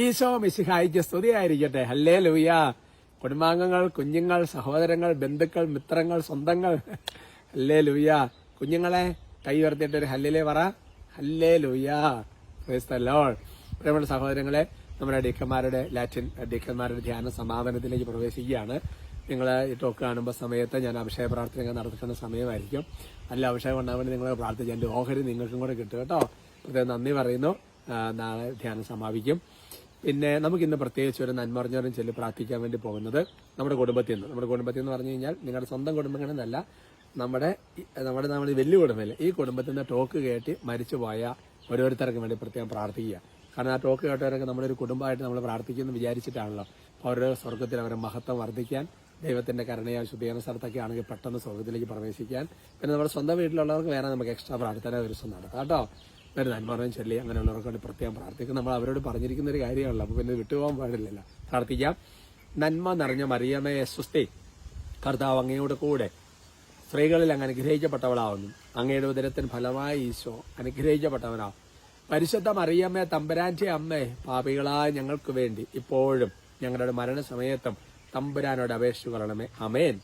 ഈശോ മിശിഹായിക്ക് സ്തുതിയായിരിക്കട്ടെ. ഹല്ലേ ലൂയ കുടുംബാംഗങ്ങൾ കുഞ്ഞുങ്ങൾ സഹോദരങ്ങൾ ബന്ധുക്കൾ മിത്രങ്ങൾ സ്വന്തങ്ങൾ. ഹല്ലേ ലൂയ കുഞ്ഞുങ്ങളെ കൈ ഉയർത്തിയിട്ട് ഒരു ഹല്ലിലെ പറ. ഹല്ലേ ലൂയ പ്രിയമുള്ള സഹോദരങ്ങളെ നമ്മുടെ ഡീക്കന്മാരുടെ ലാറ്റിൻ ഡീക്കന്മാരുടെ ധ്യാന സമാപനത്തിലേക്ക് പ്രവേശിക്കുകയാണ്. നിങ്ങൾ ഈ ടോക്ക് കാണുമ്പോൾ സമയത്ത് ഞാൻ അഭിഷേക പ്രാർത്ഥന നടത്തുന്ന സമയമായിരിക്കും. നല്ല അഭിഷേകം ഉണ്ടാവാൻ നിങ്ങൾ പ്രാർത്ഥിച്ചു എന്റെ ഓഹരി നിങ്ങൾക്കും കൂടെ കിട്ടും കേട്ടോ. പ്രത്യേകം നന്ദി പറയുന്നു. നാളെ ധ്യാനം സമാപിക്കും. പിന്നെ നമുക്ക് ഇന്ന് പ്രത്യേകിച്ച് ഒരു നന്മറിഞ്ഞവരും ചൊല്ലി പ്രാർത്ഥിക്കാൻ വേണ്ടി പോകുന്നത് നമ്മുടെ കുടുംബത്തിൽ നിന്ന്. നമ്മുടെ കുടുംബത്തിൽ എന്ന് പറഞ്ഞു കഴിഞ്ഞാൽ നിങ്ങളുടെ സ്വന്തം കുടുംബങ്ങളെന്നല്ല നമ്മുടെ നമ്മുടെ നമ്മുടെ വലിയ കുടുംബമില്ല? ഈ കുടുംബത്തിൽ നിന്ന് ടോക്ക് കേട്ട് മരിച്ചുപോയ ഓരോരുത്തർക്കും വേണ്ടി പ്രത്യേകം പ്രാർത്ഥിക്കുക. കാരണം ആ ടോക്ക് കേട്ടവരൊക്കെ നമ്മുടെ ഒരു കുടുംബമായിട്ട് നമ്മൾ പ്രാർത്ഥിക്കുന്നു വിചാരിച്ചിട്ടാണല്ലോ. ഓരോ സ്വർഗത്തിൽ അവരെ മഹത്വം വർദ്ധിക്കാൻ ദൈവത്തിന്റെ കരുണയാൽ ശുദ്ധീകരണ സ്ഥലത്തൊക്കെ ആണെങ്കിൽ പെട്ടെന്ന് സ്വർഗത്തിലേക്ക് പ്രവേശിക്കാൻ. പിന്നെ നമ്മുടെ സ്വന്തം വീട്ടിലുള്ളവർക്ക് വേറെ നമുക്ക് എക്സ്ട്രാ പ്രാർത്ഥന ദിവസം നടത്താം. കേട്ടോ? ഒരു നന്മറയും ചൊല്ലി അങ്ങനെയുള്ളവർക്ക് വേണ്ടി പ്രത്യേകം പ്രാർത്ഥിക്കും. നമ്മൾ അവരോട് പറഞ്ഞിരിക്കുന്ന ഒരു കാര്യമാണല്ലോ. അപ്പോൾ പിന്നെ വിട്ടുപോകാൻ പാടില്ലല്ലോ. പ്രാർത്ഥിക്കാം. നന്മ നിറഞ്ഞ മറിയമേ സ്വസ്തി കർത്താവ് അങ്ങയുടെ കൂടെ സ്ത്രീകളിൽ അങ്ങ് അനുഗ്രഹിക്കപ്പെട്ടവളാവുന്നു. അങ്ങയുടെ ഉദരത്തിന് ഫലമായി ഈശോ അനുഗ്രഹിക്കപ്പെട്ടവനാവും. പരിശുദ്ധ മറിയമ്മേ തമ്പുരാന്റെ അമ്മേ പാപികളായ ഞങ്ങൾക്ക് വേണ്ടി ഇപ്പോഴും ഞങ്ങളുടെ മരണസമയത്തും തമ്പുരാനോട് അപേക്ഷിച്ചു കൊള്ളണമേ. അമേൻ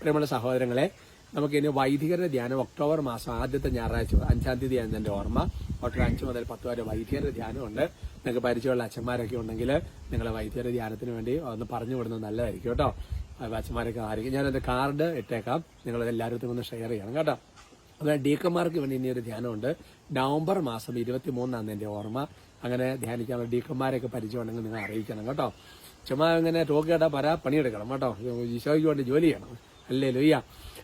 പ്രിയമുള്ള സഹോദരങ്ങളെ നമുക്ക് ഇനി വൈദികരുടെ ധ്യാനം ഒക്ടോബർ മാസം ആദ്യത്തെ ഞായറാഴ്ച അഞ്ചാം തീയതിയാണ് എന്റെ ഓർമ്മ. ഒക്ടോബർ അഞ്ച് മുതൽ പത്ത് വരെ വൈദികരുടെ ധ്യാനമുണ്ട്. നിങ്ങൾക്ക് പരിചയമുള്ള അച്ഛന്മാരൊക്കെ ഉണ്ടെങ്കിൽ നിങ്ങളെ വൈദികരുടെ ധ്യാനത്തിന് വേണ്ടി ഒന്ന് പറഞ്ഞു വിടുന്നത് നല്ലതായിരിക്കും കേട്ടോ. അച്ഛന്മാരൊക്കെ ആയിരിക്കും ഞാൻ എന്റെ കാർഡ് ഇട്ടേക്കാം. നിങ്ങൾ എല്ലാവരും ഒന്ന് ഷെയർ ചെയ്യണം കേട്ടോ. അതുപോലെ ഡീക്കന്മാർക്ക് വേണ്ടി ഇനി ഒരു ധ്യാനമുണ്ട്. നവംബർ മാസം ഇരുപത്തി മൂന്നാണ് എന്റെ ഓർമ്മ. അങ്ങനെ ധ്യാനിക്കാൻ ഡീക്കന്മാരെയൊക്കെ പരിചയമുണ്ടെങ്കിൽ നിങ്ങൾ അറിയിക്കണം കേട്ടോ. ചുമ്മാ ഇങ്ങനെ കേട്ടാൽ പരാ പണിയെടുക്കണം കേട്ടോ. ഈശോയ്ക്ക് വേണ്ടി ജോലി ചെയ്യണം. അല്ലേ ലൊയ്യ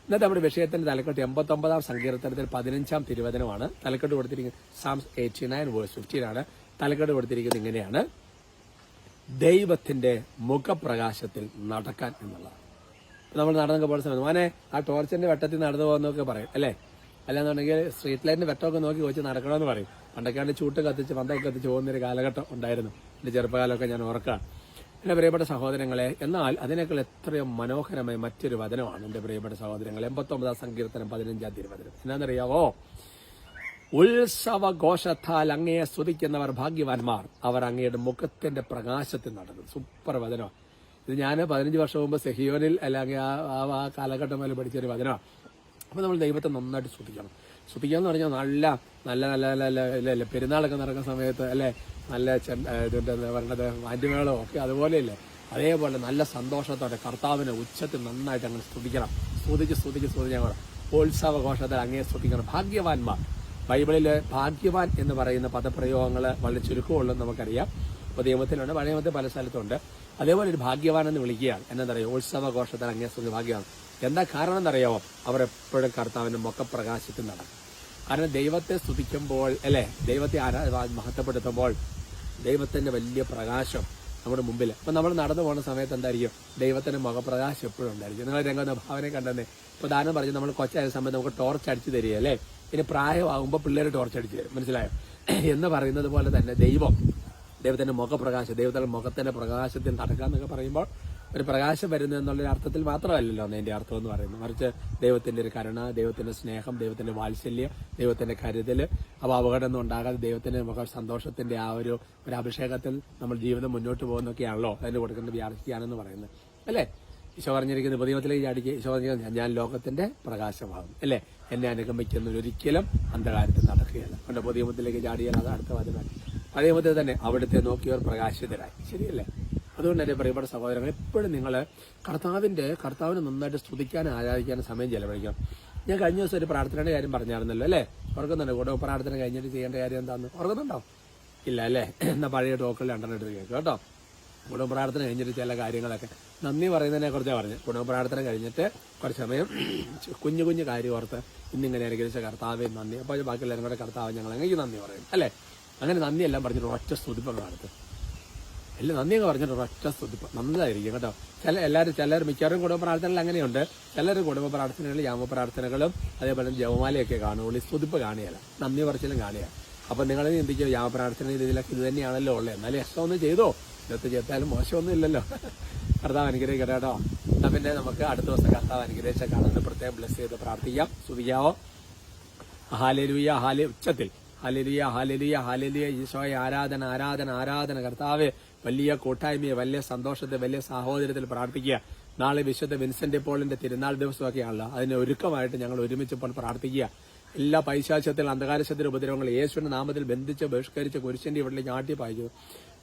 ഇന്നത്തെ നമ്മുടെ വിഷയത്തിന്റെ തലക്കെട്ട് എൺപത്തൊമ്പതാം സങ്കീർത്തനത്തിൽ പതിനഞ്ചാം തിരുവചനമാണ്. തലക്കെട്ട് കൊടുത്തിരിക്കുന്നത് Psalms eighty nine verse fifteen ആണ്. തലക്കെട്ട് കൊടുത്തിരിക്കുന്നത് ഇങ്ങനെയാണ്. ദൈവത്തിന്റെ മുഖപ്രകാശത്തിൽ നടക്കാൻ എന്നുള്ളതാണ് നമ്മൾ നടന്നൊക്കെ പോകുന്ന സമയത്ത് മോനെ ആ ടോർച്ചിന്റെ വെട്ടത്തിൽ നടന്നു പോകുന്നൊക്കെ പറയും അല്ലേ? അല്ലാന്നുണ്ടെങ്കിൽ സ്ട്രീറ്റ് ലൈറ്റിന്റെ വെട്ടമൊക്കെ നോക്കി വെച്ച് നടക്കണമെന്ന് പറയും. പണ്ടൊക്കെയാണ് ചൂട്ട് കത്തിച്ച് പന്തൊക്കെ കത്തിച്ച് പോകുന്ന ഒരു കാലഘട്ടം ഉണ്ടായിരുന്നു. എന്റെ ചെറുപ്പകാലമൊക്കെ ഞാൻ ഓർക്കാം എന്റെ പ്രിയപ്പെട്ട സഹോദരങ്ങളെ എന്നാൽ അതിനേക്കാൾ എത്രയോ മനോഹരമായ മറ്റൊരു വചനമാണ് എന്റെ പ്രിയപ്പെട്ട സഹോദരങ്ങൾ എൺപത്തൊമ്പതാം സങ്കീർത്തനം പതിനഞ്ചാം തിരുവചനം. എന്നാന്നറിയാവോ? ഉത്സവഘോഷത്താൽ അങ്ങയെ സ്തുതിക്കുന്നവർ ഭാഗ്യവാന്മാർ. അവർ അങ്ങയുടെ മുഖത്തിന്റെ പ്രകാശത്തിൽ നടന്നു. സൂപ്പർ വചനം ഇത് ഞാൻ പതിനഞ്ച് വർഷം മുമ്പ് സെഹിയോനിൽ അല്ലെങ്കിൽ ആ കാലഘട്ടം മുതൽ പഠിച്ചൊരു വചനമാണ് അപ്പൊ നമ്മൾ ദൈവത്തെ നന്നായിട്ട് സ്തുതിക്കണം. സ്തുതിക്കുക എന്ന് പറഞ്ഞാൽ നല്ല നല്ല നല്ല നല്ല ഇല്ല, പെരുന്നാളൊക്കെ നടക്കുന്ന സമയത്ത് അല്ലെ? നല്ല ഇതിന്റെ പറയണത് വാദ്യമേളവും ഒക്കെ അതുപോലെയല്ലേ. അതേപോലെ നല്ല സന്തോഷത്തോടെ കർത്താവിനെ ഉച്ചത്തിൽ നന്നായിട്ട് അങ്ങനെ സ്തുതിക്കണം. സ്തുതിച്ച് സ്തുതിച്ച് സ്തുതിക്കണം ഉത്സവഘോഷത്തിൽ അങ്ങേ സ്തുതിക്കണം. ഭാഗ്യവാന്മാർ. ബൈബിളിൽ ഭാഗ്യവാൻ എന്ന് പറയുന്ന പദപ്രയോഗങ്ങൾ വളരെ ചുരുക്കമുള്ളൂ നമുക്കറിയാം. ഇപ്പോൾ നിയമത്തിലുണ്ട് പഴയ നിയമത്തിൽ പല സ്ഥലത്തുണ്ട്. അതേപോലെ ഒരു ഭാഗ്യവാൻ എന്ന് വിളിക്കുകയാണ്. എന്നറിയോ ഉത്സവഘോഷത്തിൽ അങ്ങേ സ്തുതി ഭാഗ്യമാണ് എന്താ കാരണം എന്നറിയാമോ അവർ എപ്പോഴും കർത്താവിന്റെ മുഖപ്രകാശത്തിൽ നടക്കും കാരണം ദൈവത്തെ സ്തുതിക്കുമ്പോൾ അല്ലെ? ദൈവത്തെ ആരാ മഹത്വപ്പെടുത്തുമ്പോൾ ദൈവത്തിന്റെ വലിയ പ്രകാശം നമ്മുടെ മുമ്പിൽ. അപ്പൊ നമ്മൾ നടന്നു പോകുന്ന സമയത്ത് എന്തായിരിക്കും? ദൈവത്തിന്റെ മുഖപ്രകാശം എപ്പോഴും ഉണ്ടായിരിക്കും. നിങ്ങൾ രംഗം ഭാവനെ കണ്ടെന്നേ. ഇപ്പൊ ദാനം പറഞ്ഞു നമ്മൾ കൊച്ചായ സമയത്ത് നമുക്ക് ടോർച്ച് അടിച്ച് തരിക അല്ലേ? ഇനി പ്രായമാകുമ്പോൾ പിള്ളേർ ടോർച്ച് അടിച്ച് തരും. മനസ്സിലായോ? എന്ന് പറയുന്നത് പോലെ തന്നെ ദൈവം ദൈവത്തിന്റെ മുഖപ്രകാശം ദൈവത്തിന്റെ മുഖത്തിന്റെ പ്രകാശത്തിൽ നടക്കുക എന്നൊക്കെ പറയുമ്പോൾ ഒരു പ്രകാശം വരുന്നു എന്നുള്ള അർത്ഥത്തിൽ മാത്രമല്ലല്ലോ അതിന്റെ അർത്ഥം എന്ന് പറയുന്നത്. മറിച്ച് ദൈവത്തിന്റെ ഒരു കരുണ ദൈവത്തിന്റെ സ്നേഹം ദൈവത്തിന്റെ വാത്സല്യം ദൈവത്തിന്റെ കരുതൽ അപ്പോൾ അപകടമൊന്നും ഉണ്ടാകാതെ ദൈവത്തിന്റെ മുഖ സന്തോഷത്തിന്റെ ആ ഒരു ഒരു അഭിഷേകത്തിൽ നമ്മൾ ജീവിതം മുന്നോട്ട് പോകുന്നൊക്കെയാണല്ലോ അതിന് കൊടുക്കേണ്ട വ്യാർത്ഥിയാണെന്ന് പറയുന്നത്. അല്ലേ? ഈശോ പറഞ്ഞിരിക്കുന്ന ഉപദീപത്തിലേക്ക് ചാടിക്കുക ഈശോ പറഞ്ഞിരിക്കുന്നത് ഞാൻ ലോകത്തിന്റെ പ്രകാശമാകും. അല്ലേ? എന്നെ അനുഗമിക്കുന്ന ഒരിക്കലും അന്ധകാരത്തിൽ നടക്കുകയല്ല. കൊണ്ട് പുതിയമത്തിലേക്ക് ചാടിയാൽ അത് അടുത്ത വചനം. അതേപോലെ തന്നെ അവിടുത്തെ നോക്കിയവർ പ്രകാശിതരായി. ശരിയല്ലേ? അതുകൊണ്ട് തന്നെ പ്രിയപ്പെട്ട സഹോദരങ്ങൾ എപ്പോഴും നിങ്ങൾ കർത്താവിന്റെ കർത്താവിനെ നന്നായിട്ട് സ്തുതിക്കാനും ആരാധിക്കാനും സമയം ചെലവഴിക്കണം. ഞാൻ കഴിഞ്ഞ ദിവസം ഒരു പ്രാർത്ഥനയുടെ കാര്യം പറഞ്ഞായിരുന്നല്ലോ അല്ലേ? ഓർക്കുന്നുണ്ട് കൂടെ? പ്രാർത്ഥന കഴിഞ്ഞിട്ട് ചെയ്യേണ്ട കാര്യം എന്താന്ന്? ഓർക്കുന്നുണ്ടോ ഇല്ല അല്ലേ? എന്നാ പഴയ ടോക്കിൽ രണ്ടെണ്ണം എടുത്ത് കേൾക്കും കേട്ടോ. കുടുംബ പ്രാർത്ഥന കഴിഞ്ഞിട്ട് ചില കാര്യങ്ങളൊക്കെ. നന്ദി പറയുന്നതിനെ കുറിച്ചാണ് പറഞ്ഞു കുടുംബ പ്രാർത്ഥന കഴിഞ്ഞിട്ട് കുറച്ച് സമയം കുഞ്ഞു കുഞ്ഞു കാര്യം ഓർത്ത് ഇന്നിങ്ങനെ അനുകരിച്ച കർത്താവെ നന്ദി. അപ്പോൾ ബാക്കി എല്ലാവരും കൂടെ കർത്താവ് ഞങ്ങൾ അങ്ങനെ നന്ദി പറയും അല്ലേ? അങ്ങനെ നന്ദിയെല്ലാം പറഞ്ഞിട്ട് ഒറ്റ സ്തുതിപ്പം എല്ലാം നന്ദി അങ്ങ് പറഞ്ഞിട്ട് ഒറ്റ ശ്രദ്ധിപ്പ് നന്നായിരിക്കും കേട്ടോ. ചില എല്ലാവരും ചിലർ മിക്കവാറും കുടുംബ പ്രാർത്ഥനകൾ അങ്ങനെയുണ്ട് ചിലർ കുടുംബ പ്രാർത്ഥനകൾ യാമ പ്രാർത്ഥനകളും അതേപോലെ ജവമാലയൊക്കെ കാണുള്ളൂ സ്തുതിപ്പ് കാണുകയല്ല. നന്ദി പറച്ചിലും കാണുക അപ്പൊ നിങ്ങൾ ചിന്തിക്കുക യാമ പ്രാർത്ഥന രീതിയിലൊക്കെ ഇത് തന്നെയാണല്ലോ ഉള്ളത് എന്നാലും എക്സ്ട്രാ ഒന്ന് ചെയ്തോ? ഇതൊക്കെ ചെയ്താലും മോശമൊന്നും ഇല്ലല്ലോ. കർത്താവ് അനുഗ്രഹിക്കട്ടെ കേട്ടോ. എന്നാ പിന്നെ നമുക്ക് അടുത്ത ദിവസം കർത്താവ് അനുഗ്രഹിച്ച കാണുന്നത് പ്രത്യേകം ബ്ലസ് ചെയ്ത് പ്രാർത്ഥിക്കാം. സ്തുതിക്കാവോ രൂയ ഹാലെ ഉച്ചത്തിൽ. ഹലിലിയ ഹലലിയ ഹലലിയ ഈശോയെ ആരാധന ആരാധന ആരാധന. കർത്താവ് വലിയ കൂട്ടായ്മയെ വലിയ സന്തോഷത്തെ വലിയ സാഹോദര്യത്തിൽ പ്രാർത്ഥിക്കുക. നാളെ വിശുദ്ധ വിൻസെന്റ് പോളിന്റെ തിരുനാൾ ദിവസമൊക്കെയാണല്ലോ. അതിനെ ഒരുക്കമായിട്ട് ഞങ്ങൾ ഒരുമിച്ച് ഇപ്പോൾ പ്രാർത്ഥിക്കുക. എല്ലാ പൈശാചത്തിൽ അന്ധകാരശത്തിൽ ഉപദ്രവങ്ങൾ യേശുവിന്റെ നാമത്തിൽ ബന്ധിച്ച് ബഹിഷ്കരിച്ച് കുരിശന്റെ ഇവിടേക്ക് ആട്ടി പായിച്ചു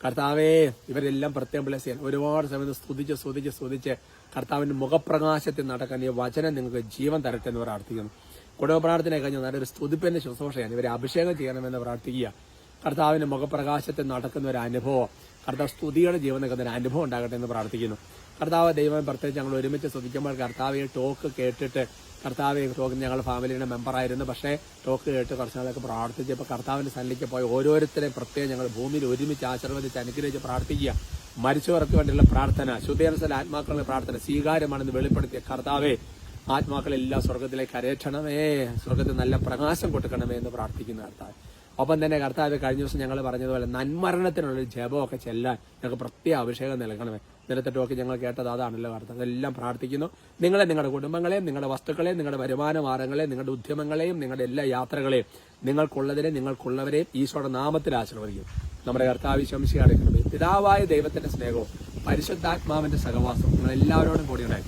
കർത്താവേ ഇവരെല്ലാം പ്രത്യേകം ബ്ലസ് ചെയ്യാൻ. ഒരുപാട് സമയത്ത് സ്തുതിച്ച് സ്തുതിച്ച് സ്തുതിച്ച് കർത്താവിന്റെ മുഖപ്രകാശത്തിൽ നടക്കാൻ ഈ വചനം നിങ്ങൾക്ക് ജീവൻ തരട്ടെ എന്ന് പ്രാർത്ഥിക്കുന്നു. കുടുംബ പ്രാർത്ഥന കഴിഞ്ഞ് നല്ലൊരു സ്തുതിപ്പന്റെ ശുശ്രൂഷയാണ്. ഇവരെ അഭിഷേകം ചെയ്യണമെന്ന് പ്രാർത്ഥിക്കുക. കർത്താവിന്റെ മുഖപ്രകാശത്തെ നടക്കുന്ന ഒരു അനുഭവം കർത്താവ് സ്തുതിയുടെ ജീവൻ നിൽക്കുന്ന ഒരു അനുഭവം ഉണ്ടാകട്ടെ എന്ന് പ്രാർത്ഥിക്കുന്നു. കർത്താവ് ദൈവം പ്രത്യേകിച്ച് ഞങ്ങൾ ഒരുമിച്ച് സ്തുതിക്കുമ്പോൾ കർത്താവ് ടോക്ക് കേട്ടിട്ട് കർത്താവ് ടോക്ക് ഞങ്ങൾ ഫാമിലിയുടെ മെമ്പറായിരുന്നു പക്ഷേ ടോക്ക് കേട്ട് കുറച്ച് നാളൊക്കെ പ്രാർത്ഥിച്ചപ്പോൾ കർത്താവിന്റെ സന്നിധിക്ക് പോയി ഓരോരുത്തരെയും പ്രത്യേകം ഞങ്ങൾ ഭൂമിയിൽ ഒരുമിച്ച് ആശീർവദിച്ച് അനുഗ്രഹിച്ച് പ്രാർത്ഥിക്കുക. മരിച്ചവർക്ക് വേണ്ടിയുള്ള പ്രാർത്ഥന ശുദ്ധേനസല ആത്മാക്കളുടെ പ്രാർത്ഥന സ്വീകാര്യമാണെന്ന് വെളിപ്പെടുത്തിയ കർത്താവെ ആത്മാക്കളെല്ലാം സ്വർഗത്തിലേക്ക് അരേക്ഷണമേ സ്വർഗത്തിൽ നല്ല പ്രകാശം കൊടുക്കണമേ എന്ന് പ്രാർത്ഥിക്കുന്ന കർത്താവ്. ഒപ്പം തന്നെ കർത്താവ് കഴിഞ്ഞ ദിവസം ഞങ്ങൾ പറഞ്ഞതുപോലെ നന്മരണത്തിനുള്ള ജപമൊക്കെ ചെല്ലാൻ ഞങ്ങൾക്ക് പ്രത്യേക അഭിഷേകം നൽകണമേ. നിലത്തെ ടോക്ക് ഞങ്ങൾ കേട്ടത് അതാണല്ലോ കർത്താവ് അതെല്ലാം പ്രാർത്ഥിക്കുന്നു. നിങ്ങളെ നിങ്ങളുടെ കുടുംബങ്ങളെയും നിങ്ങളുടെ വസ്തുക്കളെയും നിങ്ങളുടെ വരുമാന മാർഗങ്ങളെയും നിങ്ങളുടെ ഉദ്യമങ്ങളെയും നിങ്ങളുടെ എല്ലാ യാത്രകളെയും നിങ്ങൾക്കുള്ളതിനെ നിങ്ങൾക്കുള്ളവരെയും ഈശോയുടെ നാമത്തിൽ ആശീർവദിക്കും. നമ്മുടെ കർത്താവ് ശംശിയാണ് പിതാവായ ദൈവത്തിന്റെ സ്നേഹവും പരിശുദ്ധാത്മാവിന്റെ സഹവാസവും നിങ്ങൾ എല്ലാവരോടും കൂടി ഉണ്ടായി